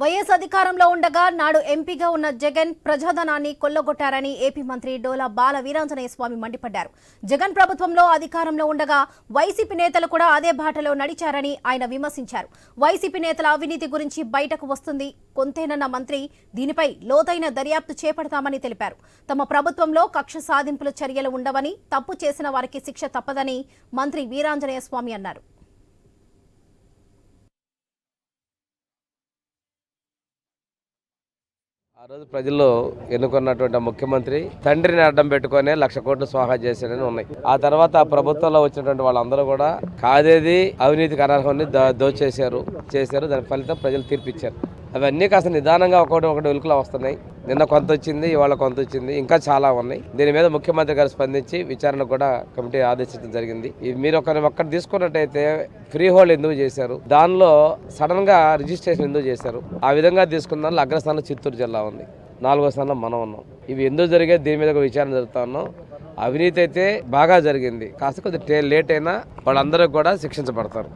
YS అధికారంలో ఉండగా నాడు ఎంపీగా ఉన్న జగన్ ప్రజాధనాన్ని కొల్లగొట్టారని ఏపీ మంత్రి డోలా బాల వీరాంజనేయ స్వామి మండిపడ్డారు. జగన్ ప్రభుత్వంలో అధికారంలో ఉండగా వైసీపీ నేతలు కూడా అదే బాటలో నడిచారని ఆయన విమర్శించారు. వైసీపీ నేతల అవినీతి గురించి బయటకు వస్తుంది కొంతేనన్న మంత్రి దీనిపై లోతైన దర్యాప్తు చేపడతామని తెలిపారు. తమ ప్రభుత్వంలో కక్ష సాధింపుల చర్యలు ఉండవని తప్పు చేసిన వారికి శిక్ష తప్పదని మంత్రి వీరాంజనేయ స్వామి అన్నారు. ఆ రోజు ప్రజల్లో ఎన్నుకున్నటువంటి ముఖ్యమంత్రి తండ్రిని అడ్డం పెట్టుకునే లక్ష కోట్లు స్వాహా చేశాడని ఉన్నాయి. ఆ తర్వాత ఆ ప్రభుత్వంలో వచ్చినటువంటి వాళ్ళందరూ కూడా కాదేది అవినీతికి అనర్హాన్ని దోచేశారు చేశారు. దాని ఫలితం ప్రజలు తీర్పిచ్చారు. అవన్నీ కాస్త నిదానంగా ఒకటి ఒకటి ఉలుకులో వస్తున్నాయి. నిన్న కొంత వచ్చింది ఇవాళ కొంత వచ్చింది ఇంకా చాలా ఉన్నాయి. దీని మీద ముఖ్యమంత్రి గారు స్పందించి విచారణ కూడా కమిటీ ఆదేశించడం జరిగింది. ఇది మీరు ఒక ఒక్కటి తీసుకున్నట్టయితే ఫ్రీ హోల్డ్ ఎందుకు చేశారు? దానిలో సడన్గా రిజిస్ట్రేషన్ ఎందుకు చేశారు? ఆ విధంగా తీసుకున్న దానిలో అగ్రస్థానంలో చిత్తూరు జిల్లా ఉంది. నాలుగో స్థానంలో మనం ఉన్నాం. ఇవి ఎందుకు జరిగేది దీని మీద ఒక విచారణ జరుగుతా ఉన్నాం. అవినీతి అయితే బాగా జరిగింది. కాస్త కొద్దిగా లేట్ అయినా వాళ్ళందరూ కూడా శిక్షించబడతారు.